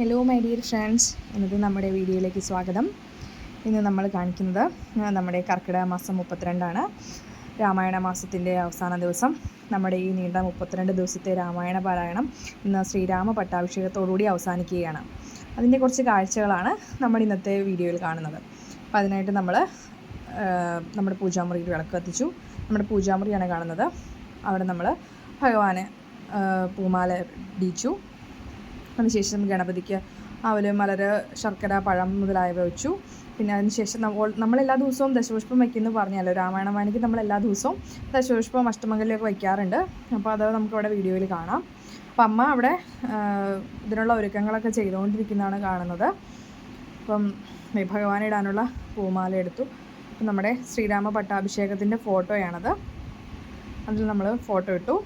Hello my dear friends ഇന്നത്തെ നമ്മുടെ വീഡിയോയിലേക്ക് സ്വാഗതം. ഇന്ന് നമ്മൾ കാണിക്കുന്നത് നമ്മുടെ കർക്കിടക മാസം മുപ്പത്തിരണ്ടാണ്. രാമായണ മാസത്തിന്റെ അവസാന ദിവസം. നമ്മുടെ ഈ നീണ്ട മുപ്പത്തിരണ്ട് ദിവസത്തെ രാമായണ പാരായണം ഇന്ന് ശ്രീരാമ പട്ടാഭിഷേകത്തോടുകൂടി അവസാനിക്കുകയാണ്. അതിന്റെ കുറച്ച് കാഴ്ചകളാണ് നമ്മൾ ഇന്നത്തെ വീഡിയോയിൽ കാണുന്നത്. അപ്പം അതിനായിട്ട് നമ്മൾ നമ്മുടെ പൂജാമുറിയിൽ വിളക്ക് കത്തിച്ചു. നമ്മുടെ പൂജാമുറിയാണ് കാണുന്നത്. അവിടെ നമ്മൾ ഭഗവാനെ പൂമാല ഇടിച്ചു അതിനുശേഷം ഗണപതിക്ക് അവൽ മലര് ശർക്കര പഴം മുതലായവ വെച്ചു. പിന്നെ അതിനുശേഷം നമ്മൾ എല്ലാ ദിവസവും ദശപുഷ്പം വയ്ക്കുന്നു പറഞ്ഞല്ലോ. രാമായണ വായനയ്ക്ക് നമ്മൾ എല്ലാ ദിവസവും ദശപുഷ്പം അഷ്ടമംഗലിയൊക്കെ വയ്ക്കാറുണ്ട്. അപ്പോൾ അത് നമുക്കവിടെ വീഡിയോയിൽ കാണാം. അപ്പം അമ്മ അവിടെ ഇതിനുള്ള ഒരുക്കങ്ങളൊക്കെ ചെയ്തുകൊണ്ടിരിക്കുന്നതാണ് കാണുന്നത്. അപ്പം ഭഗവാൻ ഇടാനുള്ള പൂമാല എടുത്തു. അപ്പം നമ്മുടെ ശ്രീരാമ പട്ടാഭിഷേകത്തിന്റെ ഫോട്ടോയാണത്. അതിൽ നമ്മൾ ഫോട്ടോ ഇട്ടു.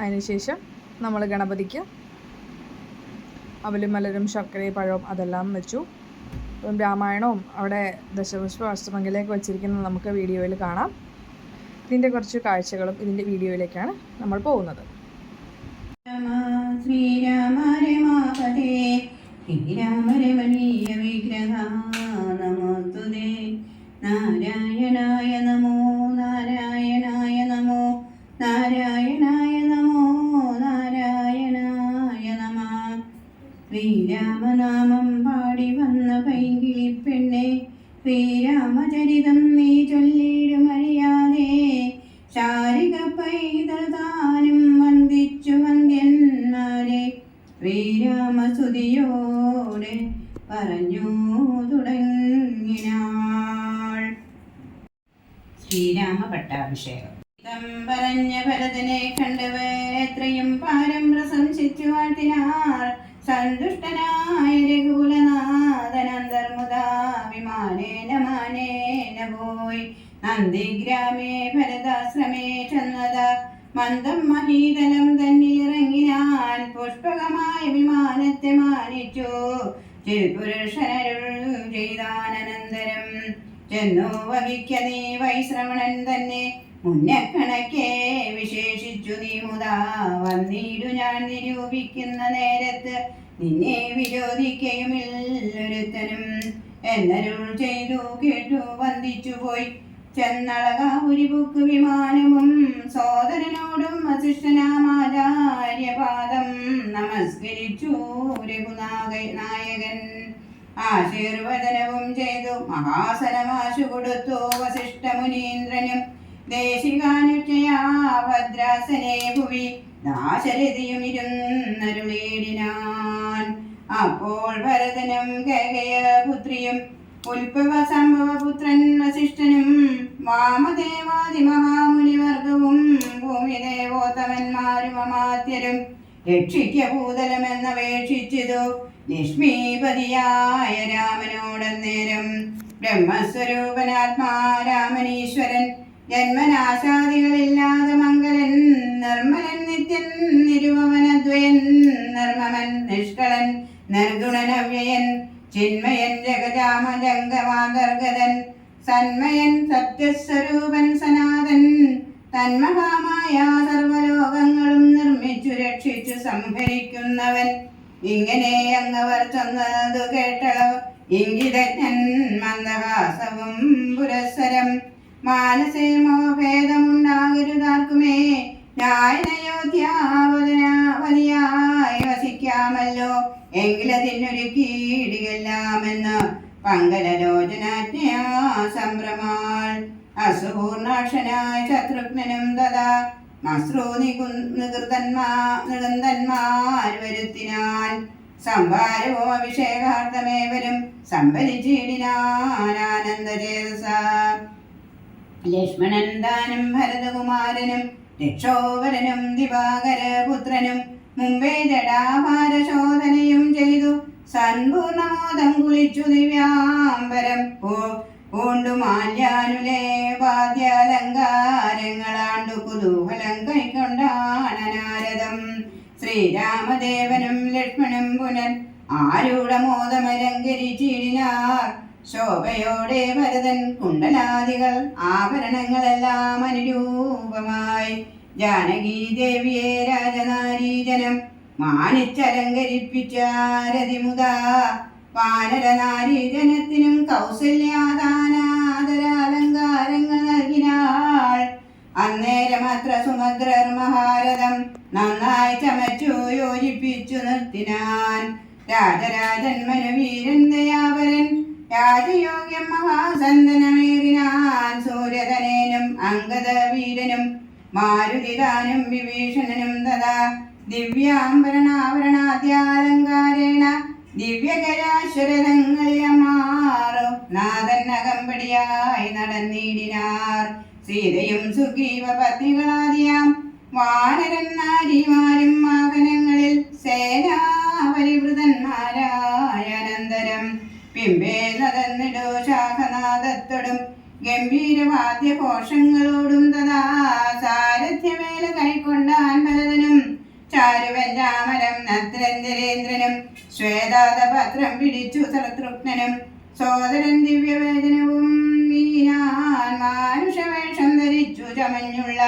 അതിനുശേഷം നമ്മൾ ഗണപതിക്ക് അവലും മലരും ശർക്കരയും പഴവും അതെല്ലാം വെച്ചു. രാമായണവും അവിടെ ദശപുഷ്പ അഷ്ടമംഗലേക്ക് വച്ചിരിക്കുന്നത് നമുക്ക് വീഡിയോയിൽ കാണാം. ഇതിന്റെ കുറച്ച് കാഴ്ചകളും ഇതിന്റെ വീഡിയോയിലേക്കാണ് നമ്മൾ പോകുന്നത്. ശ്രീരാമ രമാപതേ ശ്രീരാമ രമണീയ ഇതം പറഞ്ഞ ഭരതനെ കണ്ടവർ എത്രയും പാരം പ്രശംസിച്ചു വാട്ടിനാർ സന്തുഷ്ടനായ രഘുകുലനാഥനന്തർമുദാ വിമാനേന മാനേന പോയി ഭരതാശ്രമേ ചെന്നത്. മന്ദം മഹീതലം തന്നിലിറങ്ങിനാൻ പുഷ്പകമായ വിമാനത്തെ മാനിച്ചു. ചിൽപുരുഷനരുൾ ചെയ്താനന്തരം ചെന്നു വഹിക്ക നീ വൈശ്രവണൻ തന്നെ. മുന്നക്കണക്കേ കണക്കെ വിശേഷിച്ചു നീ മുതാ വന്നിടു ഞാൻ നിരൂപിക്കുന്ന നേരത്ത് നിന്നെ വിരോധിക്കയുമില്ലൊരുത്തനും എന്നരുൾ ചെയ്തു കേട്ടു വന്ദിച്ചു പോയി. ചെന്നളകാപുരിപുക്ക് വിമാനവും സോദരനോടും വസിഷ്ഠനാമാചാര്യപാദം നമസ്കരിച്ചു രഘുനാഗ നായകൻ. ആശീർവദനവും മഹാസനമാശു കൊടുത്തു വസിഷ്ഠമുനീന്ദ്രനും ദേശികാനുച്ചയാ ഭദ്രാസനെ ഭുവി ദാശരഥിയും ഇരുന്നരുളേടിനാൻ അപ്പോൾ ഭരതനും കേകയ പുത്രിയും ഉത്ഭവ സംഭവ പുത്രൻ വസിഷ്ഠനും വാമദേവാദി മഹാമുനിവർഗവും ഭൂമിദേവോത്തമന്മാരും അമാത്യരും രക്ഷിക്ക ഭൂതലമെന്നപേക്ഷിച്ചതു ലക്ഷ്മീപതിയായ രാമനോടന്നേരം ബ്രഹ്മസ്വരൂപനാത്മാ രാമനീശ്വരൻ ജന്മനാശാദികളില്ലാതെ മംഗലൻ നിർമ്മലൻ നിത്യൻ നിരുപവനദ്വയൻ നിർമ്മമൻ നിഷ്കളൻ നിർഗുണനവ്യയൻ ചിന്മയൻ ജഗജാമജംഗമാന്തർഗതൻ സന്മയൻ സത്യസ്വരൂപൻ സനാതൻ തന്മഹാമായ സർവലോകങ്ങളും നിർമ്മിച്ചു രക്ഷിച്ചു സംഭരിക്കുന്നവൻ ഇങ്ങനെ എന്നവർ ചെന്നതു കേട്ടളവ് ഇംഗിതജ്ഞൻ മന്ദഹാസവും പുരസ്സരം. മാനസേ മോഭേദമുണ്ടാകരുതാർക്കുമേ ന്യായനയോധ്യാവതനാവലിയായി വസിക്കാമല്ലോ. എങ്കിലതിനൊരുക്കിയിടുകെല്ലാമെന്ന് പങ്കലലോചനാജ്ഞയാ സംഭ്രമാൾ. അസുപൂർണാക്ഷനായ ശത്രുഘ്നും തഥാ മശ്രൂ നികു നികൃതന്മാ നികൃന്തന്മാർ വരുത്തിനാൻ സംഭാരവും അഭിഷേകാർത്ഥമേവരും സംഭരിച്ചിടിനാനന്ദചേതസ ലക്ഷ്മണൻ താനും ഭരതകുമാരനും രക്ഷോവരനും ദിവാകര പുത്രനും മുമ്പേ ജടാഭാരശോധനയും ചെയ്തു. സൺപൂർണമോദം കുളിച്ചു ദിവ്യാംബരം പൂ- പൂണ്ടു മാല്യാനുലേ വാദ്യാലങ്കാരങ്ങളാണ്ടു കുതൂഹലം കൈക്കൊണ്ടാണനാരദം ശ്രീരാമദേവനും ലക്ഷ്മണും പുനൻ ആരൂഢമോദമലങ്കരിച്ചിടിനാർ. ശോഭയോടെ ഭരതൻ കുണ്ടലാദികൾ ആഭരണങ്ങളെല്ലാം അനുരൂപമായി. ജാനകി ദേവിയെ രാജനാരീജനം മാനിച്ചലങ്കരിപ്പിച്ച രതിമുത വാനരനാരീജനത്തിനും കൗസല്യാദാനാദരാലങ്കാരങ്ങൾ നൽകിനാൾ. അന്നേരമത്ര സുമദ്രർ മഹാരഥം നന്നായി ചമച്ചു യോജിപ്പിച്ചു നിർത്തിനാൻ. രാജരാജൻ മനുവീരൻ ദയാപരൻ രാജയോഗ്യം മഹാസന്തനമേറിനാൻ സൂര്യധനേനും അംഗത വീരനും മാരുതിദാനും വിഭീഷണനും തഥാ ദിവ്യാംബരണാഭരണാദ്യാലങ്കാരേണ ദിവ്യകരാശ്വരതങ്ങളിലമാറും നാഥൻ അകമ്പടിയായി നടന്നിടിനാർ സീതയും സുഗ്രീവ പത്നികളാദിയാം വാനരം നാരിമാരും വാഹനങ്ങളിൽ സേനാപരിവൃതന്മാരായ അനന്തരം. പിമ്പേ നടന്നിടോ ശാഖനാഥത്തോടും ഗംഭീരവാദ്യഘോഷങ്ങളോടും തഥാ സാരഥ്യമേല കൈക്കൊണ്ടാൻ ഭരതനും ചാരുവഞ്ചാമരം നത്രേന്ദ്രേന്ദ്രനും ശ്വേതാതപത്രം പിടിച്ചു ശത്രുഘ്നനും സോദരൻ ദിവ്യവേദനവും വീനാൻ മാനുഷവേഷം ധരിച്ചു ചമഞ്ഞുള്ള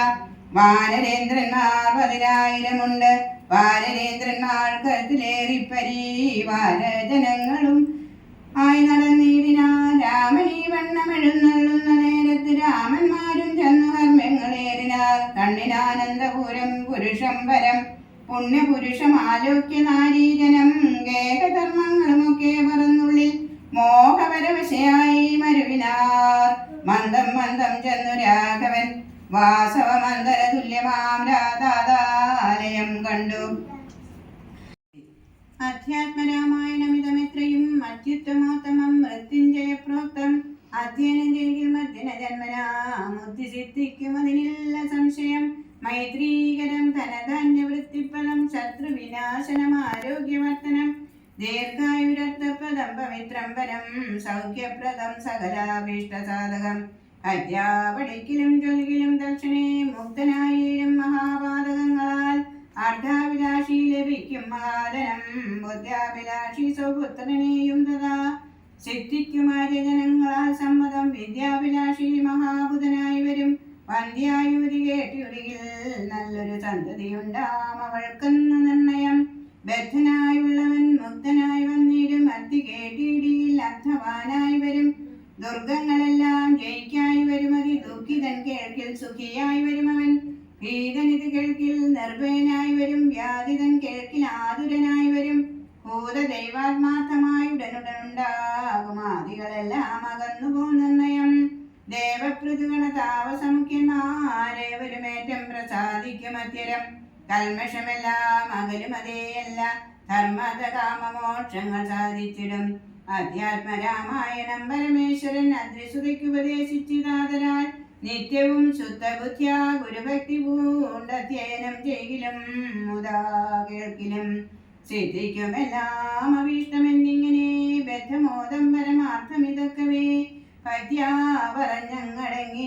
വാനരേന്ദ്രന്മാർ പതിനായിരമുണ്ട് വാനരേന്ദ്രന്മാർ കരുത്തിലേറി പരിവാരജനങ്ങളും ആയി രാമൻ രാമനീ വണ്ണമെഴുന്നള്ളുന്ന നേരത്ത് രാമന്മാരും ചെന്നു കർമ്മങ്ങളേറിനാൽ കണ്ണിനാനന്ദപുരം പുരുഷംബരം പുണ്യപുരുഷം ആലോക്യ നാരീജനം ഗേഹധർമ്മങ്ങളുമൊക്കെ പറന്നുള്ളിൽ മോഹപരവശയായി മരുവിനാർ. മന്ദം മന്ദം ചെന്നു രാഘവൻ വാസവമന്ദര തുല്യമാം രാധാതാലയം കണ്ടു. അധ്യാത്മരാമായണമിതമെത്രയും അത്യുത്തമോത്തമം മൃത്യുഞ്ജയ പ്രോക്തം അധ്യയനം ചെയ്യും മധ്യന ജന്മനാ മുദ്ധി സിദ്ധിക്കും അതിനില്ല സംശയം മൈത്രീകരം ധനധാന്യവൃത്തിഫലം ശത്രുവിനാശനം ആരോഗ്യവർദ്ധനം ദീർഘായുരർത്ഥപ്രദം പവിത്രം പരം സൗഖ്യപ്രദം സകലാഭീഷ്ടസാധകം. അദ്യാപടിക്കിലും ചൊൽകിലും ദക്ഷിണേ മുക്തനായിരും മഹാപാതകങ്ങളാൽ അർദ്ധാഭിലാഷി ലഭിക്കും മഹാധനം ബുദ്ധാഭിലാഷി സ്വപുത്രനെയും തഥാ സിദ്ധിക്കുമാര്യ ജനങ്ങളാൽ സമ്മതം. വിദ്യാഭിലാഷി മഹാബുധനായി വരും. കേട്ടിയുടിയിൽ നല്ലൊരു സന്തതിയുണ്ടാം അവൾക്കെന്ന് നിർണയം. ബദ്ധനായുള്ളവൻ മുക്തനായി വന്നിടും. അത്തി കേട്ടിയിടിയിൽ അർത്ഥവാനായി വരും. ദുർഗങ്ങളെല്ലാം ജയിക്കായി വരും. അതി ദുഃഖിതൻ കേൾക്കിൽ സുഖിയായി വരും അവൻ. ഭീതനിത് കേൾക്കിൽ നിർഭയനായി വരും. വ്യാധിതൻ കേൾക്കിൽ ആതുരനായി വരും. ഭൂത ദൈവാത്മാർത്ഥമായി ഉടനുടനുണ്ടാകും ആദികളെല്ലാം അകന്നു പോ നിർണയം ദേവപൃഥുഗണ താവസമുഖ്യന്മാരേവരുമേറ്റം പ്രസാദിക്കും അത്യരം. കൽമഷമെല്ലാം അകലും അതേയല്ല. ധർമ്മത കാമമോക്ഷങ്ങൾ സാധിച്ചിടും. അധ്യാത്മരാമായണം പരമേശ്വരൻ അദ്രിസുതയ്ക്ക് ഉപദേശിച്ചിതാതരാൽ നിത്യവും ശുദ്ധബുദ്ധ്യ ഗുരുഭക്തി പൂണ്ടധ്യയനം ചെയ്യിലും മുതാ കേൾക്കിലും സിദ്ധിക്കുമെല്ലാം അഭീഷ്ടമെന്നിങ്ങനെ പദ്യാ പറഞ്ഞങ്ങടങ്ങി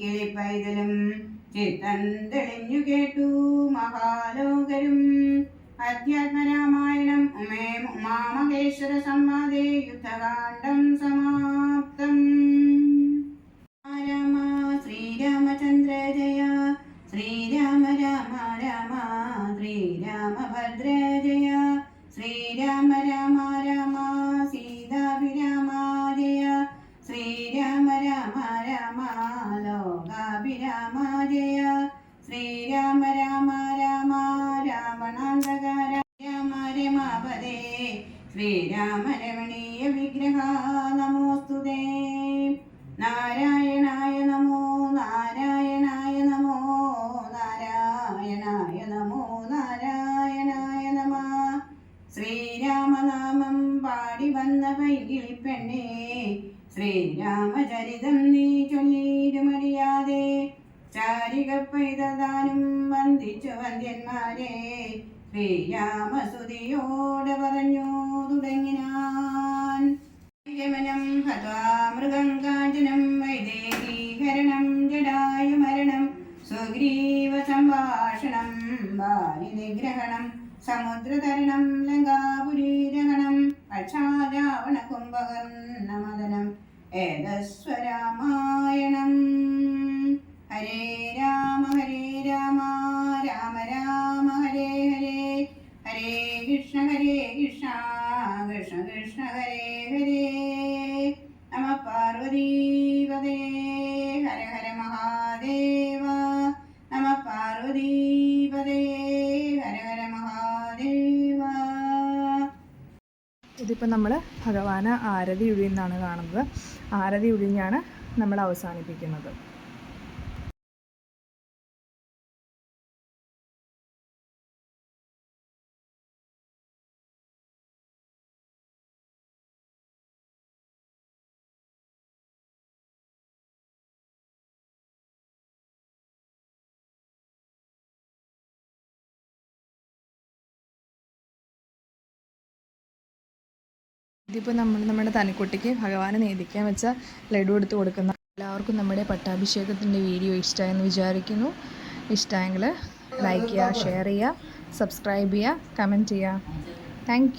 കിളിപ്പൈതലും ചിത്തം തെളിഞ്ഞു കേട്ടു മഹാലോകരും. അധ്യാത്മരാമായണം ഉമേ ഉമാമഹേശ്വര സംവാദേ യുദ്ധകാണ്ഡം സമാപ്തം രാവണാന്തക ശ്രീരാമരമണീയ വിഗ്രഹ നമോസ്തുതേ നാരായണായ നമോ നാരായണായ നമോ നാരായണായ നമോ നാരായണായ നമ. ശ്രീരാമനാമം പാടി വന്ന പൈകിളി പെണ്ണേ ശ്രീരാമചരിതം നീ ചൊല്ലിരുമറിയാതെ ചാരിക പൈതദാനം വന്ദിച്ചു വന്ദ്യന്മാരെ ശ്രീരാമസുതിയോട് പറഞ്ഞു തുടങ്ങിനാൻ. ഗമനം മൃഗം കാഞ്ചനം വൈദേഹീകരണം ജടായുമരണം സുഗ്രീവ സംഭാഷണം ബാലി നിഗ്രഹണം സമുദ്രതരണം ലങ്കാപുരീരഹണം അക്ഷാരാവണ കുംഭകർണമദനം ഏതസ്വരാമായണം. ഹരേ രാമ ഹരേ രാമ. ഹരേ കൃഷ്ണ കൃഷ്ണ കൃഷ്ണ ഹരേ ഹരേ. നമ പാർവതീപതേ ഹര ഹര മഹാദേവ. നമ പാർവതീപതേ ഹര ഹര മഹാദേവ. ഇതിപ്പോൾ നമ്മൾ ഭഗവാന് ആരതി ഒഴിയുന്നാണ് കാണുന്നത്. ആരതി ഒഴിഞ്ഞാണ് നമ്മൾ അവസാനിപ്പിക്കുന്നത്. ഇതിപ്പോൾ നമ്മൾ നമ്മുടെ തനിക്കുട്ടിക്ക് ഭഗവാന് നേദിക്കാൻ വെച്ച ലഡു എടുത്ത് കൊടുക്കുന്ന എല്ലാവർക്കും നമ്മുടെ പട്ടാഭിഷേകത്തിന്റെ വീഡിയോ ഇഷ്ടമായെന്ന് വിചാരിക്കുന്നു. ഇഷ്ടമായെങ്കിൽ ലൈക്ക് ചെയ്യുക ഷെയർ ചെയ്യുക സബ്സ്ക്രൈബ് ചെയ്യുക കമന്റ് ചെയ്യുക. താങ്ക്